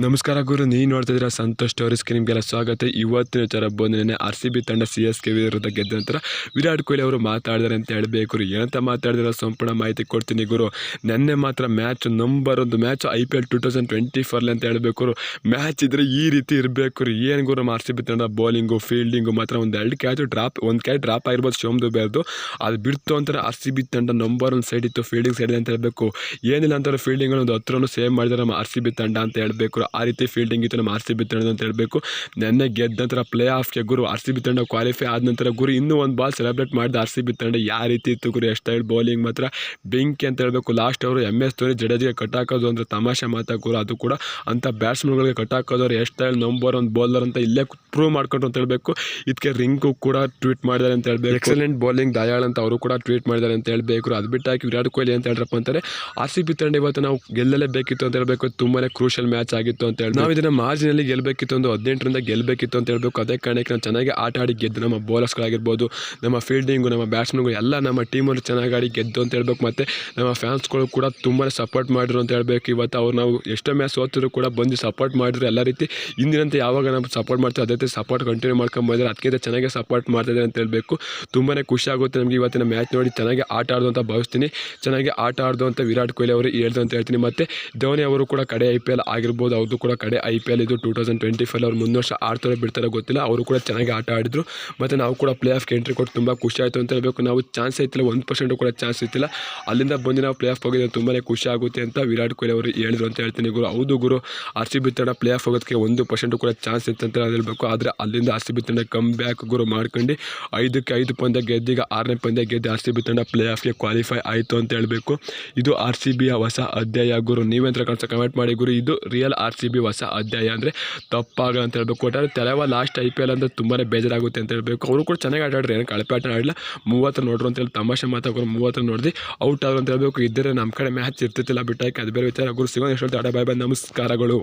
ನಮಸ್ಕಾರ ಗುರು, ನೀವು ನೋಡ್ತಾ ಇದ್ದೀರಾ ಸಂತೋಷ್ ಸ್ಟೋರೀಸ್ಗೆ ನಿಮಗೆಲ್ಲ ಸ್ವಾಗತ. ಇವತ್ತಿನ ವಿಚಾರ ಬಂದು ನಿನ್ನೆ ಆರ್ ಸಿ ಬಿ ತಂಡ ಸಿ ಎಸ್ ಕೆ ವಿರುದ್ಧ ಗೆದ್ದ ನಂತರ ವಿರಾಟ್ ಕೊಹ್ಲಿ ಅವರು ಮಾತಾಡಿದಾರೆ ಅಂತ ಹೇಳಬೇಕು ಏನಂತ ಮಾತಾಡಿದ್ರೆ ಸಂಪೂರ್ಣ ಮಾಹಿತಿ ಕೊಡ್ತೀನಿ ಗುರು. ನೆನ್ನೆ ಮಾತ್ರ ಮ್ಯಾಚ್ ನಂಬರ್ ಒಂದು match I P L two thousand twenty ಫೋರ್ಲಿ ಅಂತ ಹೇಳಬೇಕು ಮ್ಯಾಚ್ ಇದ್ರೆ ಈ ರೀತಿ ಇರಬೇಕು ರೀ ಏನು ಗುರು ಆರ್ ಸಿ ಬಿ ತಂಡ? ಬೌಲಿಂಗು ಫೀಲ್ಡಿಂಗು ಮಾತ್ರ ಒಂದು ಎರಡು ಕ್ಯಾಚು ಡ್ರಾಪ್ ಒಂದು ಕ್ಯಾಚ್ ಡ್ರಾಪ್ ಆಗಿರ್ಬೋದು, ಶೋಮ್ ಬೇರೆದು ಅದು ಬಿಡ್ತು ಅಂತಾರೆ ಆರ್ ಸಿ ಬಿ ತಂಡ ನಂಬರ್ ಒಂದು ಸೈಡ್ ಇತ್ತು ಫೀಲ್ಡಿಂಗ್ ಸೈಡ್ ಅಂತ ಹೇಳಬೇಕು. ಏನಿಲ್ಲ ಅಂತಾರೆ ಫೀಲ್ಡಿಂಗ್ ಒಂದು ಹತ್ರನೂ ಸೇವ್ ನಮ್ಮ ಆರ್ ಸಿ ಬಿ ತಂಡ ಅಂತ ಹೇಳಬೇಕು ಆ ರೀತಿ ಫೀಲ್ಡಿಂಗ್ ಇತ್ತು. ನಮ್ಮ ಆರ್ ಸಿ ಬಿ ತಂಡದ ಅಂತ ಹೇಳಬೇಕು. ನೆನ್ನೆ ಗೆದ್ದ ನಂತರ ಪ್ಲೇ ಆಫ್ಗೆ ಗುರು ಆರ್ ಸಿ ಬಿ ತಂಡ ಕ್ವಾಲಿಫೈ ಆದ ನಂತರ ಗುರು ಇನ್ನೂ ಒಂದು ಬಾಲ್ ಸೆಲೆಬ್ರೇಟ್ ಮಾಡಿದ ಆರ್ ಸಿ ಬಿ ತಂಡ ಯಾವ ರೀತಿ ಇತ್ತು ಗುರು? ಎಷ್ಟು ಬೌಲಿಂಗ್ ಮಾತ್ರ. ಬೆಂಕಿ ಅಂತ ಹೇಳಬೇಕು. ಲಾಸ್ಟ್ ಅವರು ಎಂ ಎಸ್ ಧೋನಿ ಜಡೇಜಿಗೆ ಕಟ್ಟಾಕೋದು ಅಂದರೆ ತಮಾಷೆ ಮಾತಾ ಗುರು. ಅದು ಕೂಡ ಅಂಥ ಬ್ಯಾಟ್ಸ್ಮನ್ಗಳಿಗೆ ಕಟ್ಟಾಕೋದವ್ರು ಎಷ್ಟು ನಂಬರ್ ಒಂದು ಬೌಲರ್ ಅಂತ ಇಲ್ಲೇ ಪ್ರೂವ್ ಮಾಡ್ಕೊಂಡ್ರು ಅಂತ ಹೇಳಬೇಕು. ಇದಕ್ಕೆ ರಿಂಕು ಕೂಡ ಟ್ವೀಟ್ ಮಾಡಿದ್ದಾರೆ ಅಂತ ಹೇಳಬೇಕು. ಎಕ್ಸಲೆಂಟ್ ಬೌಲಿಂಗ್ ದಯಾಳ್ ಅಂತ ಅವರು ಕೂಡ ಟ್ವೀಟ್ ಮಾಡಿದ್ದಾರೆ ಅಂತ ಹೇಳಬೇಕು. ಅದು ಬಿಟ್ಟು ವಿರಾಟ್ ಕೊಹ್ಲಿ ಅಂತ ಹೇಳ್ರಪ್ಪ ಅಂತಾರೆ. ಆರ್ ಸಿ ಬಿ ತಂಡ ಇವತ್ತು ನಾವು ಗೆಲ್ಲಲೇಬೇಕಿತ್ತು ಅಂತ ಹೇಳಬೇಕು. ತುಂಬಾನೇ ಕ್ರೂಷಲ್ ಮ್ಯಾಚ್ ಆಗಿತ್ತು ಅಂತ ಹೇಳಿ ನಾವು ಇದನ್ನ ಮಾರ್ಜಿನಲ್ಲಿ ಗೆಲ್ಲಬೇಕಿತ್ತು ಒಂದು ಹದಿನೆಂಟರಿಂದ ಗೆಲ್ಲಬೇಕಿತ್ತು ಅಂತ ಹೇಳ್ಬೇಕು. ಅದೇ ಕಾರಣಕ್ಕೆ ನಾವು ಚೆನ್ನಾಗಿ ಆಟ ಆಡಿ ಗೆದ್ದು ನಮ್ಮ ಬೌಲರ್ಸ್ಗಳಾಗಿರ್ಬೋದು ನಮ್ಮ ಫೀಲ್ಡಿಂಗು ನಮ್ಮ ಬ್ಯಾಟ್ಸ್ಮನ್ಗಳು ಎಲ್ಲ ನಮ್ಮ ಟೀಮಲ್ಲಿ ಚೆನ್ನಾಗಿ ಆಡಿ ಗೆದ್ದು ಅಂತ ಹೇಳ್ಬೇಕು. ಮತ್ತು ನಮ್ಮ ಫ್ಯಾನ್ಸ್ಗಳು ಕೂಡ ತುಂಬಾ ಸಪೋರ್ಟ್ ಮಾಡಿದ್ರು ಅಂತ ಹೇಳ್ಬೇಕು. ಇವತ್ತು ಅವ್ರು ನಾವು ಎಷ್ಟೋ ಮ್ಯಾಚ್ ಕೂಡ ಬಂದು ಸಪೋರ್ಟ್ ಮಾಡಿದ್ರು ಎಲ್ಲ ರೀತಿ. ಹಿಂದಿನಂತೆ ಯಾವಾಗ ನಾವು ಸಪೋರ್ಟ್ ಮಾಡ್ತೀವಿ ಅದೇ ರೀತಿ ಸಪೋರ್ಟ್ ಕಂಟಿನ್ಯೂ ಮಾಡ್ಕೊಂಡು ಬಂದರೆ ಅದಕ್ಕಿಂತ ಚೆನ್ನಾಗಿ ಸಪೋರ್ಟ್ ಮಾಡ್ತಿದ್ದಾರೆ ಅಂತ ಹೇಳ್ಬೇಕು. ತುಂಬಾ ಖುಷಿ ಆಗುತ್ತೆ ನಮಗೆ ಇವತ್ತಿನ ಮ್ಯಾಚ್ ನೋಡಿ. ಚೆನ್ನಾಗಿ ಆಟ ಆಡೋದು ಅಂತ ಭಾವಿಸ್ತೀನಿ. ಚೆನ್ನಾಗಿ ಆಟ ಆಡೋದು ಅಂತ ವಿರಾಟ್ ಕೊಹ್ಲಿ ಅವರು ಹೇಳ್ದು ಅಂತ ಹೇಳ್ತೀನಿ. ಮತ್ತು ಧೋನಿ ಅವರು ಕೂಡ ಕಡೆ ಐ ಪಿ ಎಲ್ ಆಗಿರ್ಬೋದು. ಅವ್ರದ್ದು ಕೂಡ ಕಡೆ ಐ ಪಿ ಎಲ್ ಇದು ಟೂ ತೌಸಂಡ್ ಟ್ವೆಂಟಿ ಫೈವ್ ಅವ್ರು ಮುಂದೆ ವರ್ಷ ಆಡ್ತಾರೆ ಬಿಡ್ತಾರೆ ಗೊತ್ತಿಲ್ಲ. ಅವರು ಕೂಡ ಚೆನ್ನಾಗಿ ಆಟ ಆಡಿದ್ರು. ಮತ್ತು ನಾವು ಕೂಡ ಪ್ಲೇ ಆಫ್ಗೆ ಎಂಟ್ರಿ ಕೊಟ್ಟು ತುಂಬ ಖುಷಿ ಆಯಿತು ಅಂತ ಹೇಳಬೇಕು. ನಾವು ಚಾನ್ಸ್ ಐತಿಲ್ಲ ಒಂದು ಪರ್ಸೆಂಟು ಕೂಡ ಚಾನ್ಸ್ ಇತ್ತಿಲ್ಲ ಅಲ್ಲಿಂದ ಬಂದು ನಾವು ಪ್ಲೇ ಆಫ್ ಹೋಗಿದ್ರೆ ತುಂಬಾ ಖುಷಿ ಆಗುತ್ತೆ ಅಂತ ವಿರಾಟ್ ಕೊಹ್ಲಿ ಅವರು ಹೇಳಿದ್ರು ಅಂತ ಹೇಳ್ತೀನಿ ಗುರು. ಹೌದು ಗುರು, ಆರ್ ಸಿ ಬಿ ತಂಡ ಪ್ಲೇ ಆಫ್ ಹೋಗೋದಕ್ಕೆ ಒಂದು ಪರ್ಸೆಂಟು ಕೂಡ ಚಾನ್ಸ್ ಇತ್ತು ಅಂತ ಹೇಳಬೇಕು. ಆದರೆ ಅಲ್ಲಿಂದ R C B come back ಗುರು ಮಾಡ್ಕೊಂಡು ಐದಕ್ಕೆ ಐದು ಪಂದ್ಯ ಗೆದ್ದೀಗ ಆರನೇ ಪಂದ್ಯ ಗೆದ್ದು ಆರ್ ಸಿ ಬಿ ತಂಡ ಪ್ಲೇ ಆಫ್ಗೆ ಕ್ವಾಲಿಫೈ ಆಯಿತು ಅಂತ ಹೇಳಬೇಕು. ಇದು ಆರ್ ಸಿ ಬಿಯ ಹೊಸ ಅಧ್ಯಾಯ ಗುರು. ನೀವೆಂತ ಕಾಣಿಸ್ತಾ ಕಮೆಂಟ್ ಮಾಡಿ ಗುರು. ಇದು ರಿಯಲ್ ಆರ್ ಸಿ ಬಿ ಹೊಸ ಅಧ್ಯಾಯ ಅಂದರೆ ತಪ್ಪಾಗಲ್ಲ ಅಂತ ಹೇಳ್ಬೇಕು. ಒಟ್ಟಾರೆ ತಲೆವ ಲಾಸ್ಟ್ ಐ ಪಿ ಎಲ್ ಅಂದರೆ ತುಂಬಾ ಬೇಜಾರಾಗುತ್ತೆ ಅಂತ ಹೇಳ್ಬೇಕು. ಅವರು ಕೂಡ ಚೆನ್ನಾಗಿ ಆಟಾಡ್ರಿ. ಏನು ಕಳಪೆ ಆಟ ಆಡಲಿಲ್ಲ. ಮೂವತ್ತು ನೋಡ್ರು ಅಂತ ಹೇಳಿ ತಮಾಷೆ ಮಾತಾಡ್ಕೊಂಡು ಮೂವತ್ತು ನೋಡಿದ್ವಿ ಔಟ್ ಆದ್ರು ಅಂತ ಹೇಳ್ಬೇಕು. ಇದ್ದರೆ ನಮ್ಮ ಕಡೆ ಮ್ಯಾಚ್ ಇರ್ತಿತ್ತಿಲ್ಲ ಬಿಟ್ಟಾಕಿ ಅದು ಬೇರೆ ವಿಚಾರ. ಗುರು ಸಿಗೋಣ ಎಷ್ಟು ಆಡ ಬಾಯ್ ಬಾಯ್ ನಮಸ್ಕಾರಗಳು.